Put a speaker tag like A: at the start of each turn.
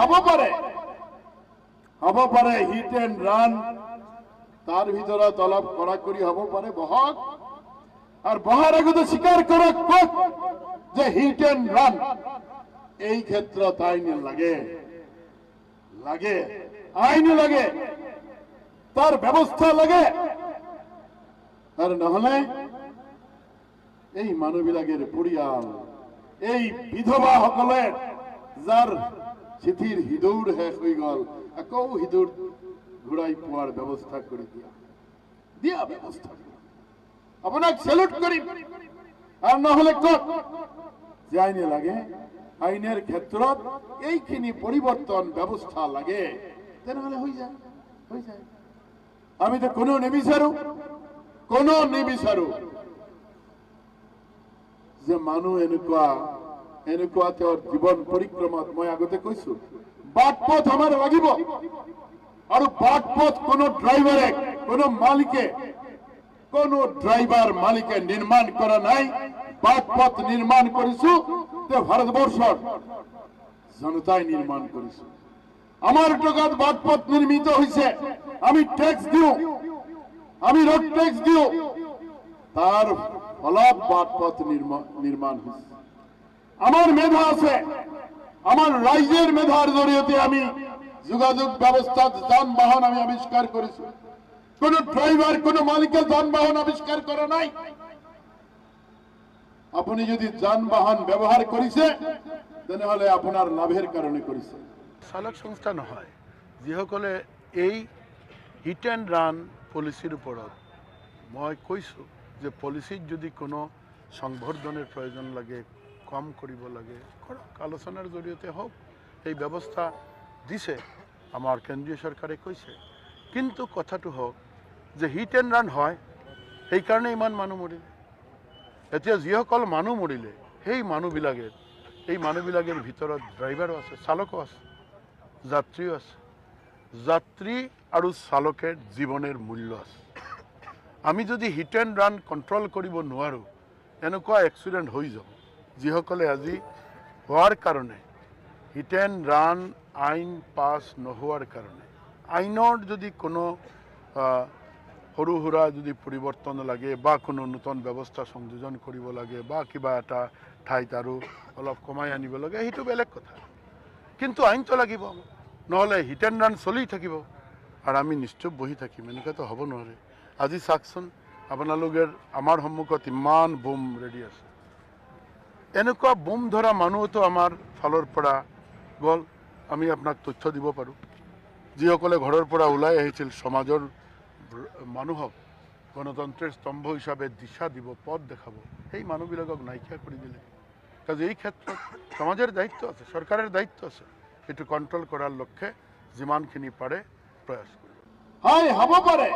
A: হ'ব পাৰে হ'ব পাৰে হিট এণ্ড ৰান তাৰ ভিতৰত অলপ কৰি হ'ব পাৰে বহক। আৰু বহাৰ আগতে কৰক কওক যে হিট এণ্ড ৰান এই ক্ষেত্ৰত আইন লাগে। লাগে, আইন লাগে। তাৰ ব্যৱস্থা লাগে। আৰু নহলে, এই মানুহবিলাকের পৰিয়াল এই বিধৱাসকলে যাৰ চিঠিৰ সিঁদুৰ শেষ হৈ গ'ল। আকৌ সিঁদুৰ ঘূৰাই পোৱাৰ ব্যৱস্থা কৰি দিয়া। দিয়া ব্যৱস্থা। আপোনাক চেলুট কৰিম আৰু নহলে কওক যে আইনে লাগে, আইনের ক্ষেত্ৰত এইখিনি পৰিৱৰ্তন ব্যৱস্থা লাগে। তেনেহলে হৈ যায় হৈ যায়। আমি তো কোনো নিবিচাৰো কোনো নিবিচাৰো। যে মানুহ এনেকুৱা এনেকুৱা তেওঁৰ জীৱন পৰিক্ৰমাত মই আগতে কৈছো। বাট পথ আমাৰ লাগিব। আৰু বাট পথ কোনো ড্ৰাইভাৰে, কোনো মালিকে, কোনো ড্ৰাইভাৰ মালিকে নিৰ্মাণ কৰা নাই। বাট পথ নিৰ্মাণ কৰিছো তে ভাৰতবৰ্ষৰ জনতাই নিৰ্মাণ কৰিছো। আমাৰ টকাত বাট পথ নিৰ্মিত হৈছে। আমি টেক্স দিওঁ। আমি রোড ট্যাক্স দিও। তার ফলত বাট পথ নির্মাণ হচ্ছে আমার মেধা আছে। আমার রাজ্যের মেধার জড়িয়ে আমি যোগাযোগ ব্যবস্থা, যানবাহন আমি আবিষ্কার করেছি। কোন ড্রাইভার, কোন মালিকের যানবাহন আবিষ্কার করা নাই। আপনি যদি যানবাহন ব্যবহার করেছে তেনেহলে আপনার লাভের কারণে করেছে।
B: চালক সংস্থা নহয়, যিসকলে এই হিট এণ্ড ৰান পলিচিৰ ওপৰত মই কৈছোঁ যে পলিচিত যদি কোনো সংবৰ্ধনের প্ৰয়োজন লাগে কম কৰিব লাগে। কৰক আলোচনাৰ জৰিয়তে হওক এই ব্যৱস্থা দিছে আমাৰ কেন্দ্ৰীয় চৰকাৰে কৈছে। কিন্তু কথাটো হওক যে হিট এণ্ড ৰান হয় সেইকাৰণে ইমান মানুহ মৰিলে। এতিয়া যিসকল মানুহ মৰিলে সেই মানুহবিলাকে এই মানুহবিলাকৰ ভিতৰত ড্ৰাইভাৰো আছে চালকো আছে যাত্ৰীও আছে। যাত্ৰী আৰু চালকেৰ জীৱনেৰ মূল্য আছে। আমি যদি হিট এণ্ড ৰান কণ্ট্ৰল কৰিব নোৱাৰোঁ এনেকুৱা এক্সিডেণ্ট হৈ যাব। যিসকলে আজি হোৱাৰ কাৰণে হিট এণ্ড ৰান আইন পাছ নোহোৱাৰ কাৰণে, আইনৰ যদি কোনো সৰু সুৰা যদি পৰিৱৰ্তন লাগে বা কোনো নতুন ব্যৱস্থা সংযোজন কৰিব লাগে বা কিবা এটা ঠাইত আৰু অলপ কমাই আনিব লাগে, সেইটো বেলেগ কথা। কিন্তু আইনটো লাগিব আমাক নহ'লে হিট এণ্ড ৰান চলি থাকিব আৰু আমি নিশ্চয় বহি থাকিম, এনেকুৱাতো হ'ব নোৱাৰে। আজি চাওকচোন আপোনালোকে আমাৰ সন্মুখত ইমান বোম ৰেডি আছে। এনেকুৱা বোম ধৰা মানুহতো আমাৰ ফালৰ পৰা গ'ল, আমি আপোনাক তথ্য দিব পাৰোঁ। যিসকলে ঘৰৰ পৰা ওলাই আহিছিল, সমাজৰ মানুহক গণতন্ত্ৰৰ স্তম্ভ হিচাপে দিশা দিব, পথ দেখাব, সেই মানুহবিলাকক নাইকিয়া কৰি দিলে। কাজে এই ক্ষেত্ৰত সমাজের দায়িত্ব আছে সরকারের দায়িত্ব আছে এটু কন্ট্রোল করার লক্ষ্যে যিমানখিনি পাৰে প্ৰয়াস কৰিব।
A: হয়, হ'ব পাৰে।